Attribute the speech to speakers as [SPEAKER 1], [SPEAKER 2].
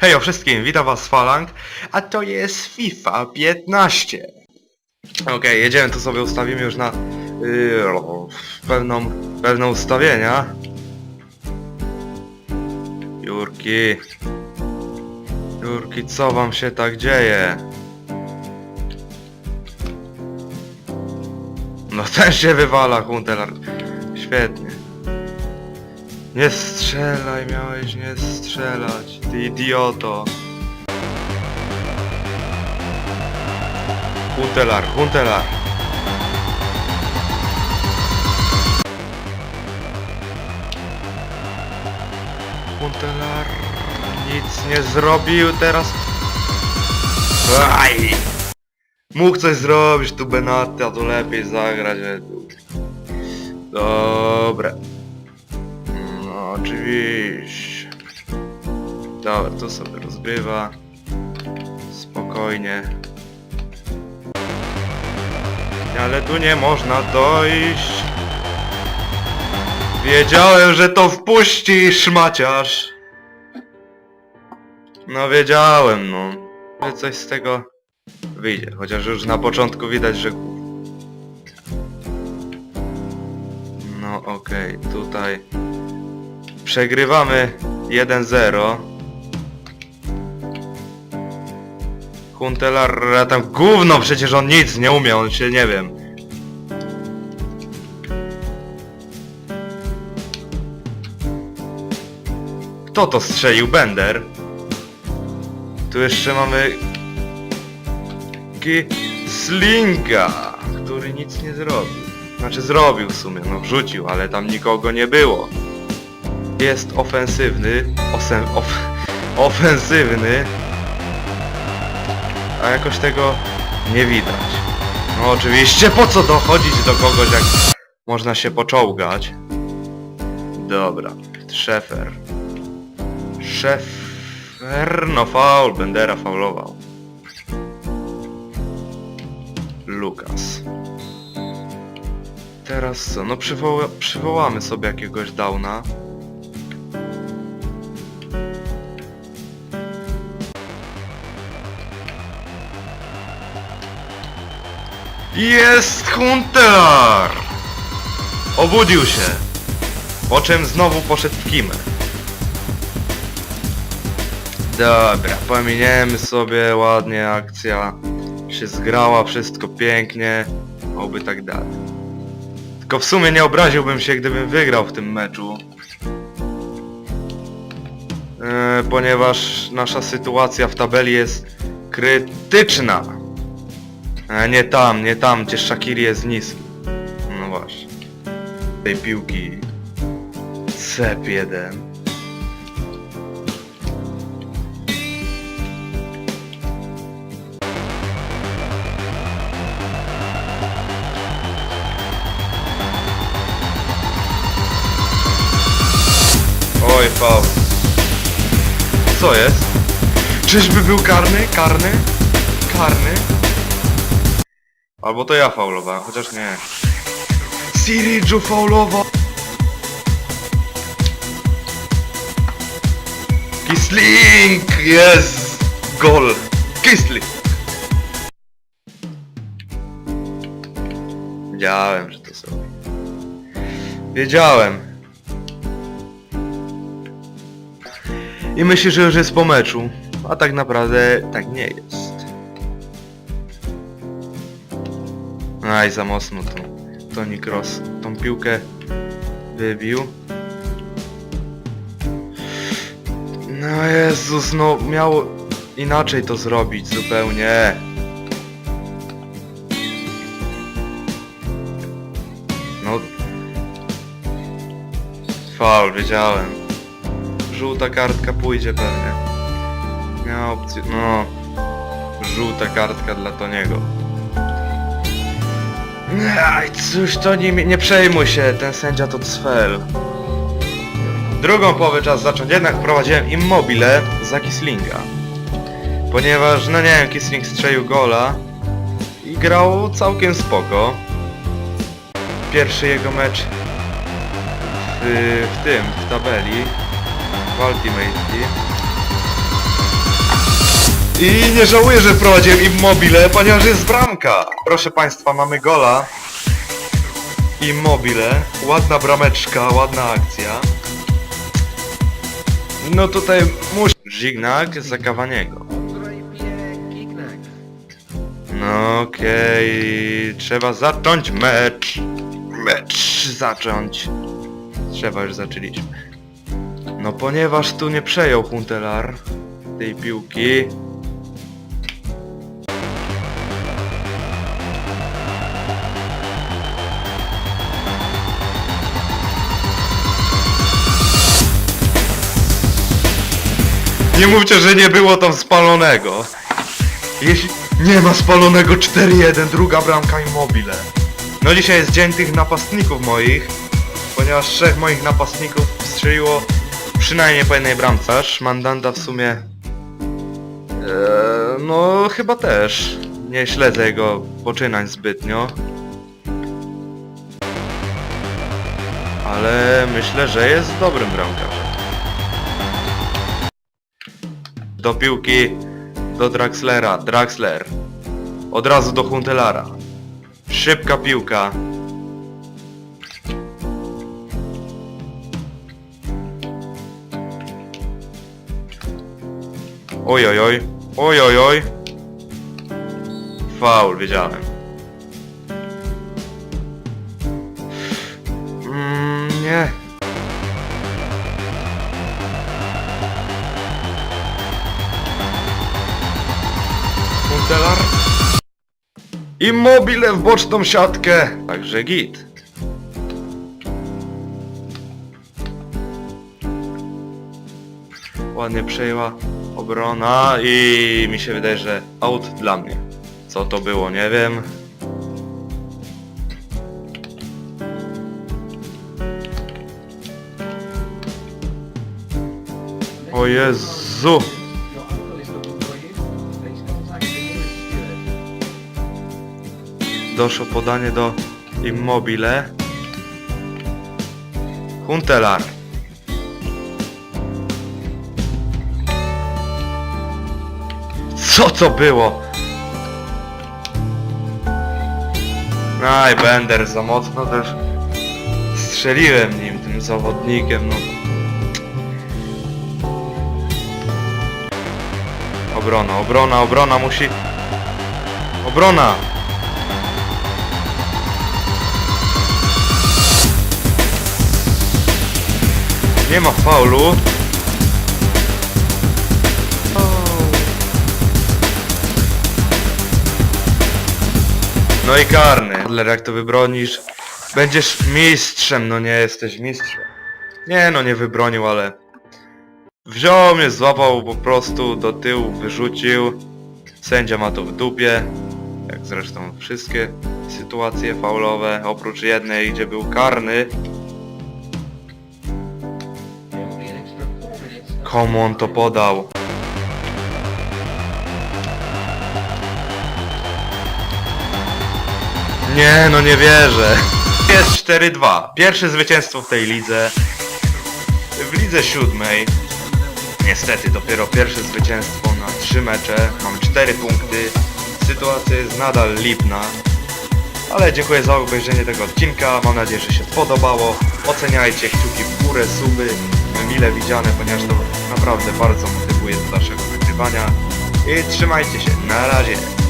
[SPEAKER 1] Hej o wszystkim, witam was Falang, a to jest FIFA 15. Okej, jedziemy, to sobie ustawimy już na yy, pewną, pewne ustawienia. Jurki. Jurki, co wam się tak dzieje? No ten się wywala, Huntelar. Świetnie. Nie strzelaj, miałeś nie strzelać, ty idioto. Huntelar, Huntelar. Huntelar nic nie zrobił teraz. Aj! Mógł coś zrobić tu Benaty, a to lepiej zagrać. Dobra. Oczywiście. Dobra, to sobie rozgrywa. Spokojnie. Ale tu nie można dojść. Wiedziałem, że to wpuścisz, maciarz. No wiedziałem, no. Że coś z tego wyjdzie. Chociaż już na początku widać, że... No okej, tutaj... Przegrywamy 1-0. Huntelar tam gówno, przecież on nic nie umiał, on się nie wiem. Kto to strzelił? Bender? Tu jeszcze mamy... Ki- Slinka, który nic nie zrobił. Znaczy zrobił w sumie, no wrzucił, ale tam nikogo nie było. Jest ofensywny, osem, of, ofensywny, a jakoś tego nie widać. No oczywiście, po co dochodzić do kogoś, jak można się poczołgać? Dobra, Szefer. Szefer, no faul, Bendera faulował. Lukas. Teraz co? No przywoła przywołamy sobie jakiegoś downa. Jest Hunter! Obudził się. Po czym znowu poszedł w kimę. Dobra, pominiemy sobie ładnie akcja. Się zgrała, wszystko pięknie. Oby tak dalej. Tylko w sumie nie obraziłbym się, gdybym wygrał w tym meczu. E, ponieważ nasza sytuacja w tabeli jest krytyczna. Nie tam, nie tam, gdzie Shakiri jest niski. No właśnie. Tej piłki. CEP1. Oj, faul. Co jest? Czyżby był karny? Karny? Karny? Albo to ja faulowałem, chociaż nie. Siridżu faulował! Kisling! Jest! Gol! Kisling! Wiedziałem, że to zrobi. Wiedziałem. I myślę, że już jest po meczu. A tak naprawdę tak nie jest. Aj, za mocno to. Toni Cross tą piłkę wybił. No Jezus, no miał inaczej to zrobić zupełnie. No... Faul, wiedziałem. Żółta kartka pójdzie pewnie. Miał opcję, no... Żółta kartka dla Toniego. Aj, cóż to nie, nie przejmuj się, ten sędzia to cfel. Drugą połowę czas zacząć, jednak prowadziłem Immobile za Kislinga. Ponieważ, no nie wiem, Kisling strzelił gola i grał całkiem spoko. Pierwszy jego mecz w, w tym, w tabeli, w Ultimate. I nie żałuję, że wprowadziłem Immobile, ponieważ jest bramka. Proszę Państwa, mamy gola. Immobile. Ładna brameczka, ładna akcja. No tutaj musi... Żignak za Cavaniego. No okej, trzeba zacząć mecz. Mecz zacząć. Trzeba już zaczęliśmy. No ponieważ tu nie przejął Huntelar tej piłki. Nie mówcie, że nie było tam spalonego. Jeśli nie ma spalonego 4-1, druga bramka Immobile. No dzisiaj jest dzień tych napastników moich, ponieważ trzech moich napastników strzeliło przynajmniej po jednej bramce. Mandanda w sumie... Eee, no chyba też. Nie śledzę jego poczynań zbytnio. Ale myślę, że jest dobrym bramkarzem. Do piłki do Draxlera. Draxler. Od razu do Huntelara. Szybka piłka. Oj, oj, oj. Oj, oj, oj. Faul, wiedziałem. Mm, nie. Huntelar. Immobile w boczną siatkę. Także git. Ładnie przejęła obrona i mi się wydaje, że out dla mnie. Co to było, nie wiem. O Jezu! Doszło podanie do Immobile. Huntelar. Co to było? Aj, Bender za mocno też strzeliłem nim, tym zawodnikiem, no. Obrona, obrona, obrona musi... Obrona! Nie ma faulu. No i karny. Adler, jak to wybronisz? Będziesz mistrzem, no nie jesteś mistrzem. Nie no, nie wybronił, ale... Wziął mnie, złapał po prostu do tyłu, wyrzucił. Sędzia ma to w dupie. Jak zresztą wszystkie sytuacje faulowe, oprócz jednej, gdzie był karny. Komu on to podał? Nie, no nie wierzę. Jest 4-2. Pierwsze zwycięstwo w tej lidze. W lidze siódmej. Niestety dopiero pierwsze zwycięstwo na trzy mecze. Mamy 4 punkty. Sytuacja jest nadal lipna. Ale dziękuję za obejrzenie tego odcinka. Mam nadzieję, że się podobało. Oceniajcie kciuki w górę, suby. Mile widziane, ponieważ to naprawdę bardzo motywuje do dalszego nagrywania. I trzymajcie się. Na razie.